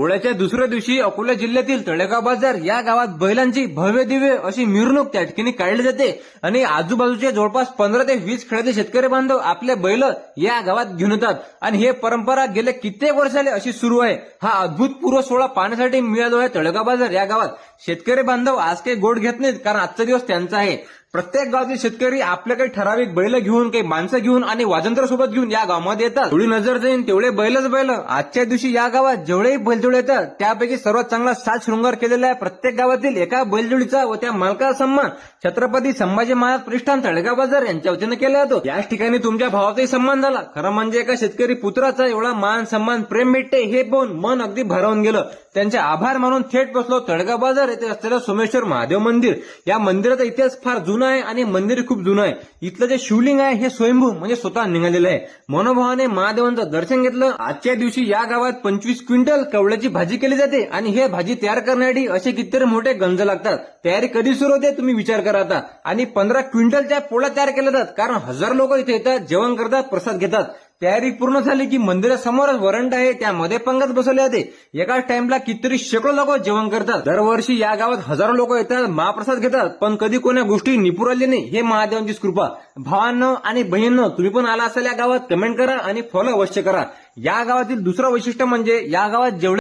पोळ्याच्या दुसऱ्या दिवशी अकोला जिल्ह्यातील तळेगाव बाजार या गावात बैलांची भव्य दिव्य अशी मिरवणूक त्या ठिकाणी काढली जाते. आणि आजूबाजूचे जवळपास पंधरा ते वीस खेड्याचे शेतकरी बांधव आपले बैल या गावात घेऊन येतात. आणि हे परंपरा गेल्या कित्येक वर्षाले अशी सुरू आहे. हा अद्भुतपूर्व सोहळा पाहण्यासाठी मिळालो आहे तळेगाव बाजार या गावात. शेतकरी बांधव आज काही गोड घेत नाहीत कारण आजचा दिवस त्यांचा आहे. प्रत्येक गावातील शेतकरी आपल्या काही ठराविक बैल घेऊन काही माणसं घेऊन आणि वाजंत्र सोबत घेऊन या गावामध्ये येतात. थोडी नजर जाईन तेवढे बैलच बैल. आजच्या दिवशी या गावात जेवढेही बैलजोड येतात त्यापैकी सर्वात चांगला साज शृंगार केलेला आहे प्रत्येक गावातील एका बैलजोडीचा व त्या मालकाचा सन्मान छत्रपती संभाजी महाराज प्रतिष्ठान तळेगाव बाजार यांच्या वतीनं केला जातो. याच ठिकाणी तुमच्या भावाचाही सन्मान झाला. खरं म्हणजे एका शेतकरी पुत्राचा एवढा मान सन्मान प्रेम भेटते हे पाहून मन अगदी भरावून गेलं. त्यांचे आभार मानून थेट बसलो तळेगाव बाजार येथे असलेलं सोमेश्वर महादेव मंदिर. या मंदिराचा इतिहास फार जुना आहे आणि मंदिर खूप जुनं आहे. इथलं जे शिवलिंग आहे हे स्वयंभू म्हणजे स्वतः निघालेलं आहे. मनोभावाने महादेवांचं दर्शन घेतलं. आजच्या दिवशी या गावात पंचवीस क्विंटल कवळ्याची भाजी केली जाते आणि हे भाजी तयार करण्यासाठी असे कितीतरी मोठे गंज लागतात. तयारी कधी सुरू होते तुम्ही विचार करा आता. आणि पंधरा क्विंटलच्या पोळ्या तयार केल्या जातात कारण हजार लोक इथे येतात जेवण करतात प्रसाद घेतात. तयारी पूर्ण झाली की मंदिरासमोरच वरंड आहे त्यामध्ये पंगत बसवले जाते. एकाच टाइमला कितीतरी शेकडो लोक जेवण करतात. दरवर्षी या गावात हजारो लोक येतात महाप्रसाद घेतात पण कधी कोण्या गोष्टी निपुराली नाही हे महादेवांची कृपा. भावांनो आणि बहिणींनो तुम्ही पण आला असाल या गावात कमेंट करा आणि फॉलो अवश्य करा. या गावातील दुसरं वैशिष्ट्य म्हणजे या गावात जेवढे